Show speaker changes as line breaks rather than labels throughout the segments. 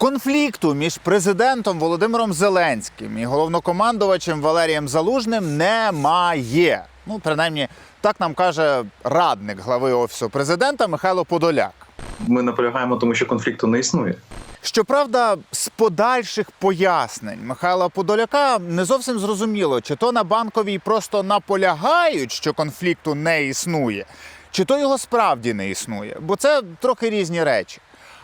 Конфлікту між президентом Володимиром Зеленським і головнокомандувачем Валерієм Залужним немає. Ну, принаймні, так нам каже радник глави офісу президента Михайло Подоляк.
Ми наполягаємо, тому що конфлікту не існує.
Щоправда, з подальших пояснень Михайла Подоляка не зовсім зрозуміло, чи то на банковій просто наполягають, що конфлікту не існує, чи то його справді не існує, бо це трохи різні речі.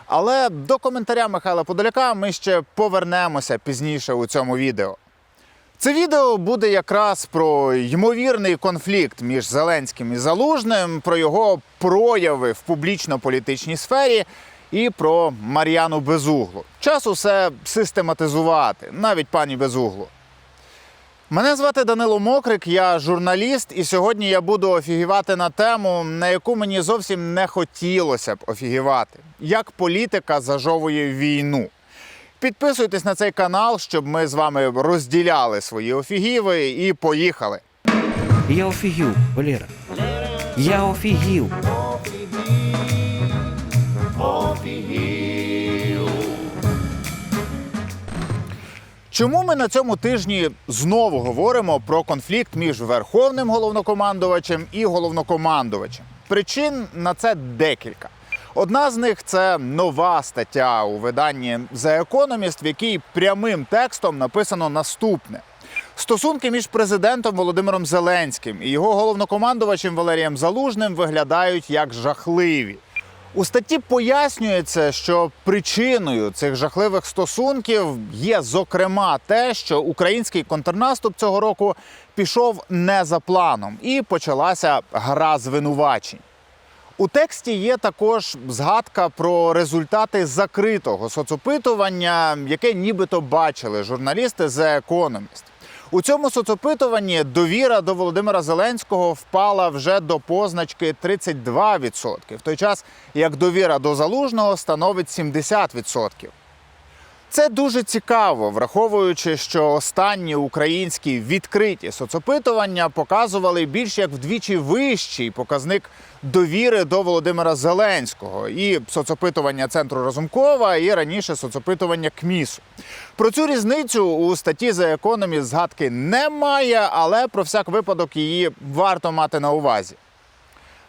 Але до коментаря Михайла Подоляка ми ще повернемося пізніше у цьому відео. Це відео буде якраз про ймовірний конфлікт між Зеленським і Залужним, про його прояви в публічно-політичній сфері і про Мар'яну Безуглу. Час усе систематизувати, навіть пані Безуглу. Мене звати Данило Мокрик, я журналіст, і сьогодні я буду офігівати на тему, на яку мені зовсім не хотілося б офігівати. Як політика зажовує війну. Підписуйтесь на цей канал, щоб ми з вами розділяли свої офігіви і поїхали.
Я офігів, Валера. Я офігів.
Чому ми на цьому тижні знову говоримо про конфлікт між верховним головнокомандувачем і головнокомандувачем? Причин на це декілька. Одна з них це нова стаття у виданні The Economist, в якій прямим текстом написано наступне: стосунки між президентом Володимиром Зеленським і його головнокомандувачем Валерієм Залужним виглядають як жахливі. У статті пояснюється, що причиною цих жахливих стосунків є зокрема те, що український контрнаступ цього року пішов не за планом, і почалася гра звинувачень. У тексті є також згадка про результати закритого соцопитування, яке нібито бачили журналісти The Economist. У цьому соцопитуванні довіра до Володимира Зеленського впала вже до позначки 32%, в той час як довіра до залужного становить 70%. Це дуже цікаво, враховуючи, що останні українські відкриті соцопитування показували більш як вдвічі вищий показник довіри до Володимира Зеленського і соцопитування центру Разумкова, і раніше соцопитування КМІСу. Про цю різницю у статті The Economist згадки немає, але про всяк випадок її варто мати на увазі.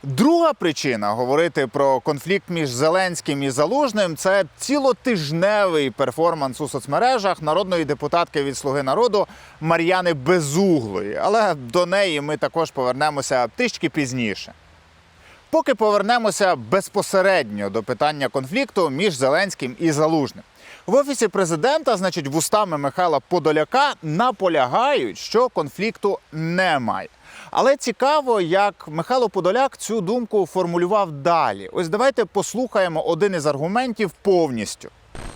Друга причина говорити про конфлікт між Зеленським і Залужним це цілотижневий перформанс у соцмережах народної депутатки від Слуги народу Мар'яни Безуглої. Але до неї ми також повернемося трішки пізніше. Поки повернемося безпосередньо до питання конфлікту між Зеленським і Залужним. В офісі президента, значить, вустами Михайла Подоляка наполягають, що конфлікту немає. Але цікаво, як Михайло Подоляк цю думку формулював далі. Ось давайте послухаємо один із аргументів повністю.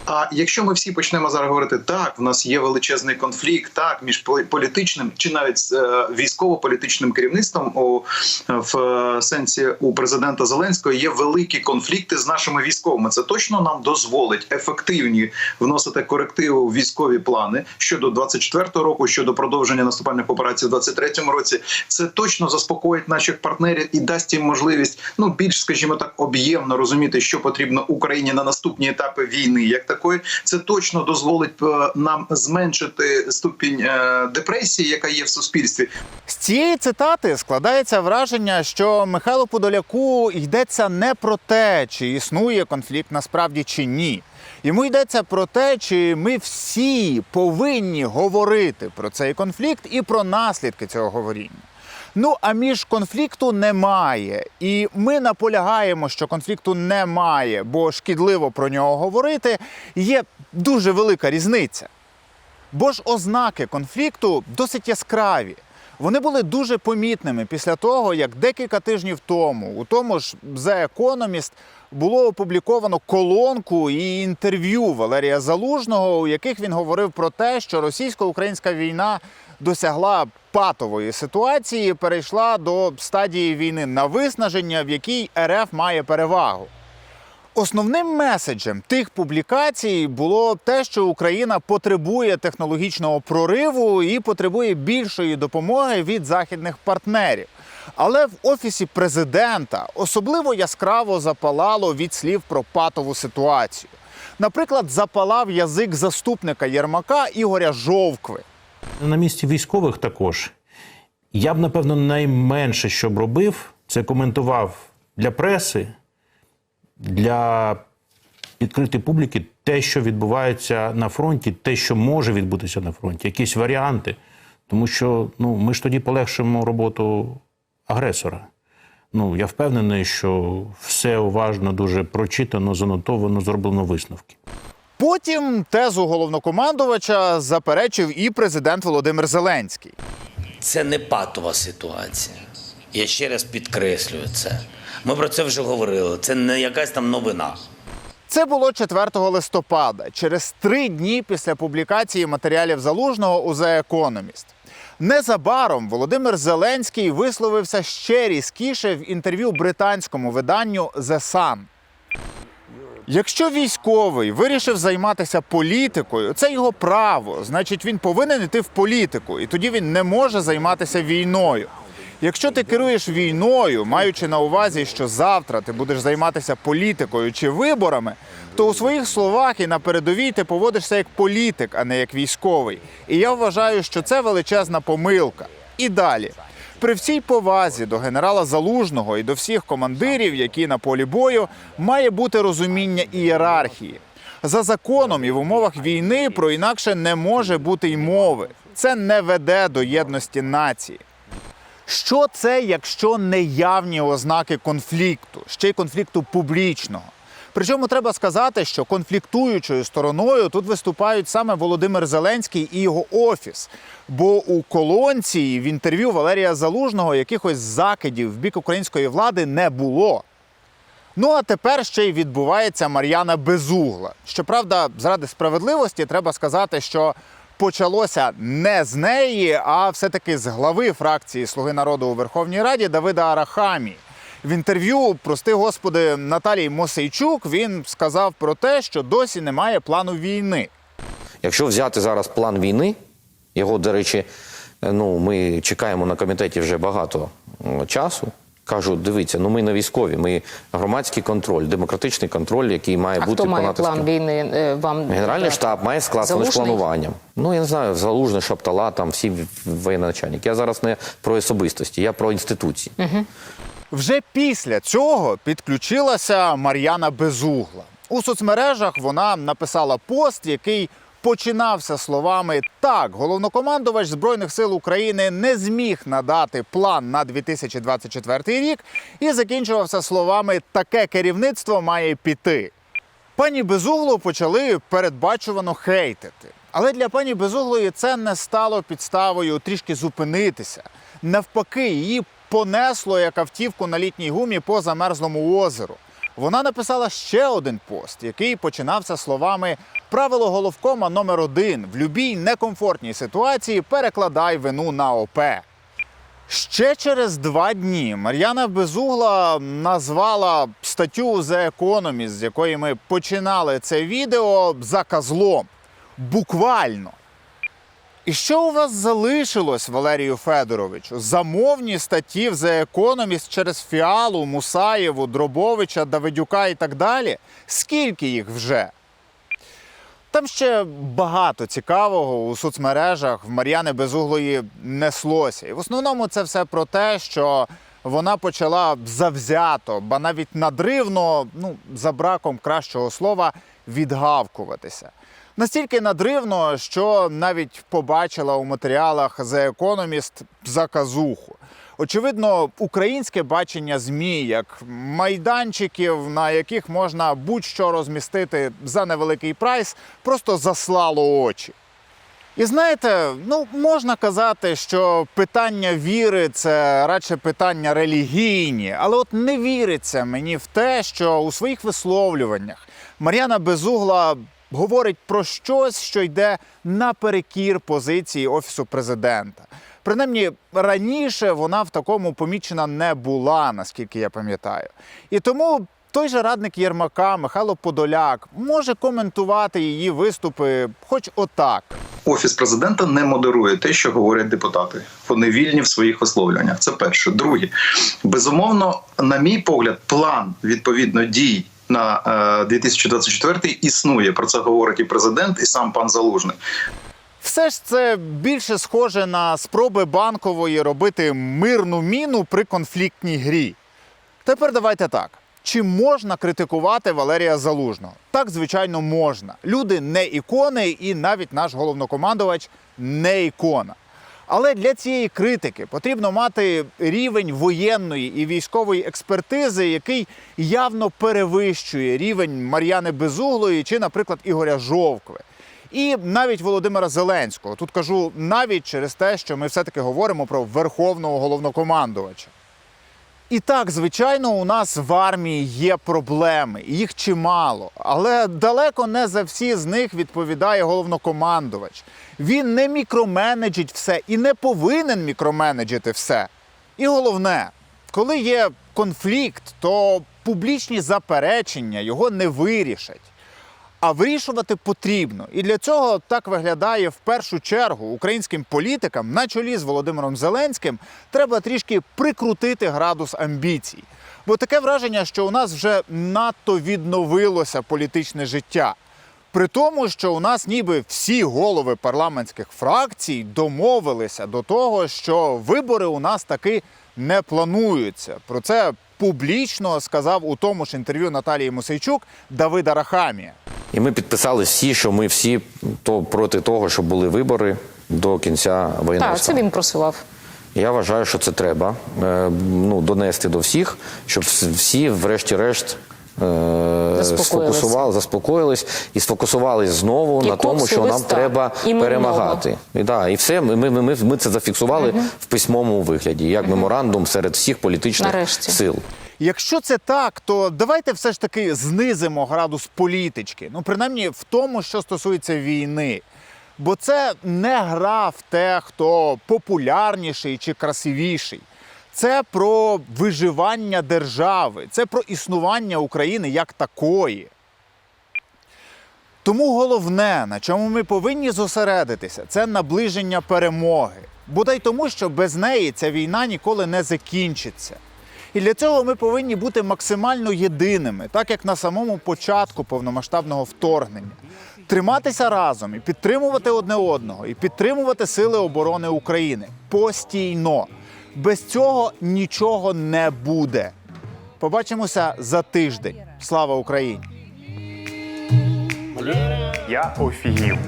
А якщо ми всі почнемо зараз говорити, так, в нас є величезний конфлікт, так, між політичним чи навіть е, військово-політичним керівництвом у в е, сенсі у президента Зеленського є великі конфлікти з нашими військовими. Це точно нам дозволить ефективні вносити корективи у військові плани щодо 24-го року, щодо продовження наступальних операцій в 23-му році. Це точно заспокоїть наших партнерів і дасть їм можливість ну більш, скажімо так, об'ємно розуміти, що потрібно Україні на наступні етапи війни, як такої. Це точно дозволить е, нам зменшити ступінь е, депресії, яка є в суспільстві.
З цієї цитати складається враження, що Михайлу Подоляку йдеться не про те, чи існує конфлікт насправді чи ні. Йому йдеться про те, чи ми всі повинні говорити про цей конфлікт і про наслідки цього говоріння. Ну а між конфлікту немає, і ми наполягаємо, що конфлікту немає, бо шкідливо про нього говорити. Є дуже велика різниця. Бо ж ознаки конфлікту досить яскраві. Вони були дуже помітними після того, як декілька тижнів тому у тому ж The Economist було опубліковано колонку і інтерв'ю Валерія Залужного, у яких він говорив про те, що російсько-українська війна досягла патової ситуації, перейшла до стадії війни на виснаження, в якій РФ має перевагу. Основним меседжем тих публікацій було те, що Україна потребує технологічного прориву і потребує більшої допомоги від західних партнерів. Але в офісі президента особливо яскраво запалало від слів про патову ситуацію. Наприклад, запалав язик заступника Єрмака Ігоря Жовкви.
На місці військових також. Я б, напевно, найменше, що б робив, це коментував для преси, для відкритої публіки те, що відбувається на фронті, те, що може відбутися на фронті, якісь варіанти. Тому що ну, ми ж тоді полегшимо роботу агресора. Ну, я впевнений, що все уважно, дуже прочитано, занотовано, зроблено висновки.
Потім тезу головнокомандувача заперечив і президент Володимир Зеленський.
Це не патова ситуація. Я ще раз підкреслюю це. Ми про це вже говорили. Це не якась там новина.
Це було 4 листопада, через три дні після публікації матеріалів залужного у The Economist. Незабаром Володимир Зеленський висловився ще різкіше в інтерв'ю британському виданню The Sun. Якщо військовий вирішив займатися політикою, це його право. Значить, він повинен йти в політику, і тоді він не може займатися війною. Якщо ти керуєш війною, маючи на увазі, що завтра ти будеш займатися політикою чи виборами, то у своїх словах і на передовій ти поводишся як політик, а не як військовий. І я вважаю, що це величезна помилка. І далі. При всій повазі до генерала Залужного і до всіх командирів, які на полі бою, має бути розуміння ієрархії. За законом і в умовах війни про інакше не може бути й мови. Це не веде до єдності нації. Що це, якщо не явні ознаки конфлікту, ще й конфлікту публічного? Причому треба сказати, що конфліктуючою стороною тут виступають саме Володимир Зеленський і його офіс. Бо у колонці в інтерв'ю Валерія Залужного якихось закидів в бік української влади не було. Ну а тепер ще й відбувається Мар'яна Безугла. Щоправда, заради справедливості треба сказати, що почалося не з неї, а все-таки з глави фракції Слуги народу у Верховній Раді Давида Арахамі. В інтерв'ю, прости господи, Наталії Мосейчук він сказав про те, що досі немає плану війни.
Якщо взяти зараз план війни, його, до речі, ну, ми чекаємо на комітеті вже багато часу. Кажу, дивіться, ну ми не військові, ми громадський контроль, демократичний контроль, який має
А
бути
хто має план війни е, вам?
Генеральний
дати?
штаб має склад вони плануванням. Ну я не знаю, залужний шаптала, там всі воєначальники. Я зараз не про особистості, я про інституції.
Вже після цього підключилася Мар'яна Безугла. У соцмережах вона написала пост, який починався словами: так, головнокомандувач Збройних сил України не зміг надати план на 2024 рік, і закінчувався словами Таке керівництво має піти. Пані Безуглу почали передбачувано хейтити. Але для пані Безуглої це не стало підставою трішки зупинитися. Навпаки, її понесло як автівку на літній гумі по замерзлому озеру. Вона написала ще один пост, який починався словами Правило головкома номер один в любій некомфортній ситуації перекладай вину на ОП. Ще через два дні Мар'яна Безугла назвала статтю The Economist, з якої ми починали це відео, заказлом. Буквально. І що у вас залишилось, Валерію Федоровичу? Замовні статті в The Economist через Фіалу, Мусаєву, Дробовича, Давидюка і так далі? Скільки їх вже? Там ще багато цікавого у соцмережах в Мар'яни Безуглої неслося. І в основному це все про те, що вона почала завзято, ба навіть надривно, ну, за браком кращого слова, відгавкуватися. Настільки надривно, що навіть побачила у матеріалах The Economist заказуху. Очевидно, українське бачення ЗМІ як майданчиків, на яких можна будь-що розмістити за невеликий прайс, просто заслало очі. І знаєте, ну можна казати, що питання віри це радше питання релігійні, але от не віриться мені в те, що у своїх висловлюваннях Мар'яна Безугла говорить про щось, що йде наперекір позиції офісу президента. Принаймні раніше вона в такому помічена не була, наскільки я пам'ятаю. І тому той же радник Єрмака Михайло Подоляк може коментувати її виступи, хоч отак.
Офіс президента не модерує те, що говорять депутати. Вони вільні в своїх висловлюваннях. Це перше. Друге, безумовно, на мій погляд, план відповідно дій на е, 2024 існує. Про це говорить і президент, і сам пан Залужний.
Все ж це більше схоже на спроби банкової робити мирну міну при конфліктній грі. Тепер давайте так. Чи можна критикувати Валерія Залужного? Так, звичайно, можна. Люди не ікони, і навіть наш головнокомандувач не ікона. Але для цієї критики потрібно мати рівень воєнної і військової експертизи, який явно перевищує рівень Мар'яни Безуглої чи, наприклад, Ігоря Жовкви. І навіть Володимира Зеленського. Тут кажу навіть через те, що ми все-таки говоримо про верховного головнокомандувача. І так, звичайно, у нас в армії є проблеми, їх чимало, але далеко не за всі з них відповідає головнокомандувач. Він не мікроменеджить все і не повинен мікроменеджити все. І головне, коли є конфлікт, то публічні заперечення його не вирішать. А вирішувати потрібно. І для цього так виглядає в першу чергу українським політикам на чолі з Володимиром Зеленським треба трішки прикрутити градус амбіцій. Бо таке враження, що у нас вже надто відновилося політичне життя. При тому, що у нас ніби всі голови парламентських фракцій домовилися до того, що вибори у нас таки не плануються. Про це публічно сказав у тому ж інтерв'ю Наталії Мосейчук Давида Рахамі.
І ми підписали всі, що ми всі то проти того, щоб були вибори до кінця воєнного
Так, це він просував.
Я вважаю, що це треба е, ну, донести до всіх, щоб всі, врешті-решт. Сфокусували, заспокоїлись і сфокусувались знову
І
на тому, що нам треба
і
перемагати. І, да, і все, ми, ми, ми, ми це зафіксували в письмовому вигляді, як меморандум серед всіх політичних
Нарешті.
сил.
Якщо це так, то давайте все ж таки знизимо градус політички. Ну, принаймні в тому, що стосується війни. Бо це не гра в те, хто популярніший чи красивіший. Це про виживання держави, це про існування України як такої. Тому головне, на чому ми повинні зосередитися, це наближення перемоги. Бодай тому, що без неї ця війна ніколи не закінчиться. І для цього ми повинні бути максимально єдиними, так як на самому початку повномасштабного вторгнення. Триматися разом і підтримувати одне одного, і підтримувати Сили оборони України постійно. Без цього нічого не буде. Побачимося за тиждень. Слава Україні!
Я офігів.